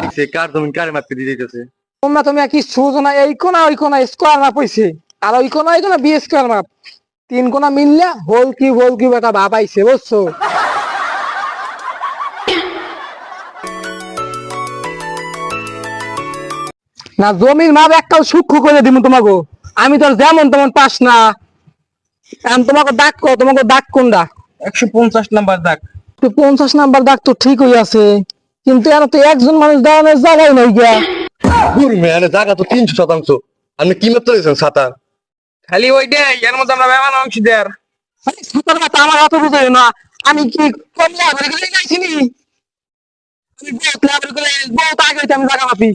আইছে কার জমিন কারে মাপতে দিয়ে দিতেছে? তোমরা তুমি কি এই কোনা ওই কোনা স্কোয়ার মাপ হইছে। আর ওই কোনা ওই কোনা বি স্কোয়ার মাপ তিন কোনা মিললে হোল কি হোল কি একটা ভাব আইছে বুঝছ? না জমির মাপ একটাও সূক্ষ্ম করে দিব তোমাকে আমি তো যেমন তেমন পাস না। এখন তোমাকে ডাক কো তোমাকে ডাক কোনটা? একশো পঞ্চাশ নাম্বার দাগ। তো পঞ্চাশ নাম্বার ডাক তো ঠিক হয়ে আছে। কিন্তু এর তো একজন মানুষ দাঁড়ানোর জায়গায় নাই গিয়া। দূর মেয়ে জায়গা তো তিনশো শতাংশ। আপনি কি মাপতে দিয়েছেন সাতা খালি ওই দে এর মধ্যে আমরা বেমান অংশ দেয়ার আরে। সাঁতার কাটা আমার অত বুঝে না। আমি কি কম লাভের করে গাইছি নি আমি বহুত লাভের করে বহুত আগে হইতে আমি জায়গা মাপি।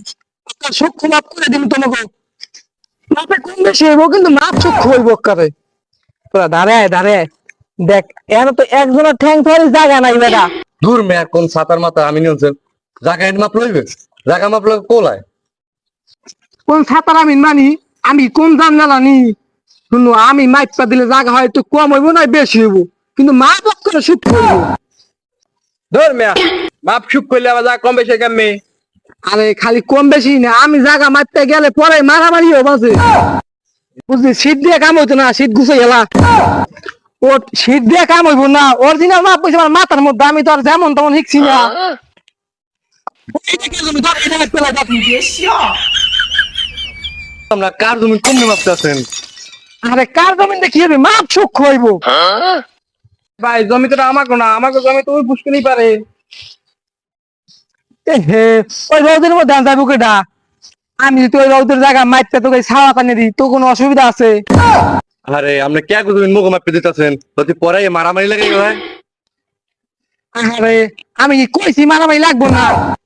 একটা সূক্ষ্ম মাপ করে দিন তোমাকে। মাপে কম বেশি হইব কিন্তু মাপ সূক্ষ্ম হইব কারে তোরা দাঁড়ায় দাঁড়ায়। দেখ এর তো একজনের ঠ্যাং ফেলে জায়গা নাই বেটা দূর মেয়ে কোন সাতার মাথা আমি নিয়েছেন এনে মাপ লইবে? জায়গা মাপ লগে কোলায়? কোন সাঁতার আমি মানি আমি কোন জান জানি শুনো আমি মাইপা দিলে জাগা হয় একটু কম হইব না বেশি হইব। কিন্তু মাপ করে সূক্ষ্ম হইব ধর মেয়া মাপ সুখ করলে আবার যা কম বেশি কামে আরে খালি কম বেশি না আমি জাগা মারতে গেলে পরে মারামারি হবে বুঝলি শীত দিয়ে কাম হইতো না শীত গুছে গেলা ও শীত দিয়ে কাম হইব না। অরিজিনাল মাপ পয়সা আমার মাথার মধ্যে আমি তো আর যেমন তেমন শিখছি না। জমি? আমরা কার জমিন কমনে মাপতে আছেন আরে কার জমিন দেখি হবে মাপ সূক্ষ্ম হইব। ভাই জমি তো আমাকে না আমাকে জমি তো ওই পুষ্করই পারে। হে ওই রোদের মধ্যে যাব কেডা? আমি যদি ওই রোদের জায়গা মাইতে তোকে ছাওয়া পানি দিই তো কোনো অসুবিধা আছে? আরে আমরা কে গুজবেন মুখ মাপে দিতেছেন? যদি পরে মারামারি লাগে ভাই হ্যাঁ? আরে আমি কইছি মারামারি লাগবো না?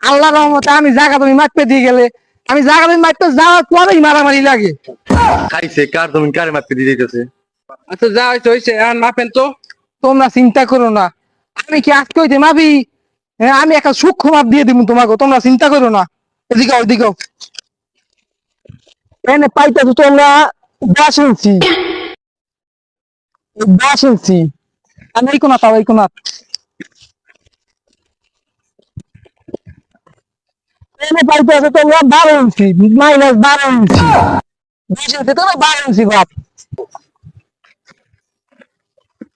আল্লাহর রহমতে আমি জায়গা তুমি মাপে দিয়ে গেলে আমি জায়গা তুমি মাপতে যাওয়ার পরেই মারামারি লাগে। খাইছে কার তুমি কারে মাপে দিয়ে দিতেছে? আচ্ছা যা হইছে হইছে আর মাপেন তো। তোমরা চিন্তা করো না। আমি কি আজকে হইতে মাপি? হ্যাঁ আমি একটা সূক্ষ্ম মাপ দিয়ে দিব তোমাকে তোমরা চিন্তা করো না। এদিকে ওদিকে এনে পাইতেছো তোমরা যা শুনছি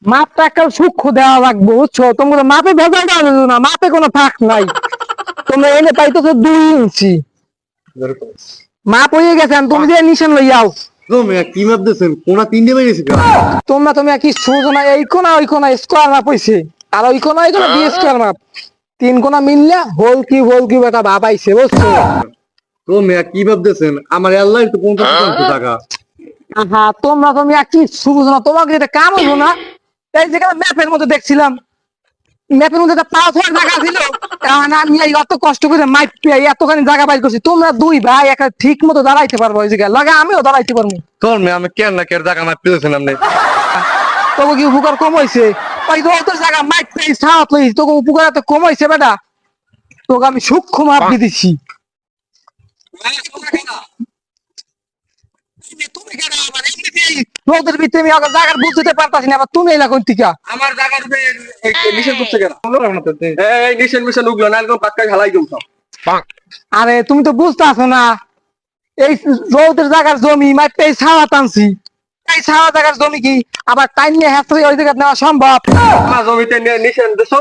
মাপটা একটা সূক্ষ্ম দেওয়া লাগবে বুঝছ? তোমরা মাপে ভেজাল না মাপে কোনো ফাঁক নাই। তোমরা এনে পাইতেছো দুই ইঞ্চি। মাপ হয়ে গেছে তুমি যে নিশান লইয়াও। মেয়ে কি কোনা তিনটে তোমরা তুমি কি সুযোগ না এই কোনা ওই কোনা স্কোয়ার মাপ হইছে। আর ওই কোনা ওই কোনা বি স্কোয়ার মাপ তিন কোনা মিললে হোল কি হোল কি আইছে বুঝছ? কি ভাব দিয়েছেন আমার আল্লাহ তো পঞ্চাশ শতাংশ টাকা। আহা তোমরা তুমি কি সুযোগ না তোমাকে যেটা কাম হইল না? এই যেখানে ম্যাপের মধ্যে দেখছিলাম ম্যাপের মধ্যে একটা পাঁচ হাজার জায়গা ছিল। কারণ আমি এই অত কষ্ট করে মাইপ পেয়ে এতখানি জায়গা বাইর করছি তোমরা দুই ভাই একটা ঠিক মতো দাঁড়াইতে পারব ওই জায়গায়। লাগে আমিও দাঁড়াইতে পারব। তোর মেয়ে আমি কেন না কেন মাপতে দিয়েছেন আপনি তোকে কি উপকার কম হয়েছে ওই তো অত জায়গা মাইপ পেয়ে সাহায্য লইছি তোকে উপকার এত কম হয়েছে বেটা? তোকে আমি সূক্ষ্ম মাপ দিয়ে দিচ্ছি তুমি কেন আমার এমনিতেই রোদের ভিতরে আমি আবার জায়গার বুঝতে পারতাছি না আবার তুমি এলা কোন টিকা আমার জায়গার উপরে নিষেধ করছে কেন? এই নিষেধ মিশন উগলো না একদম পাক্কা খেলাই দিম আরে তুমি তো বুঝতে আছো না এই রোদের জায়গার জমি মাইতে এই ছাওয়া টানছি। এই ছাওয়া জায়গার জমি কি? আবার টাইম নিয়ে হ্যাঁ ওই জায়গা নেওয়া সম্ভব? আমার জমিতে নিষেধ দেশ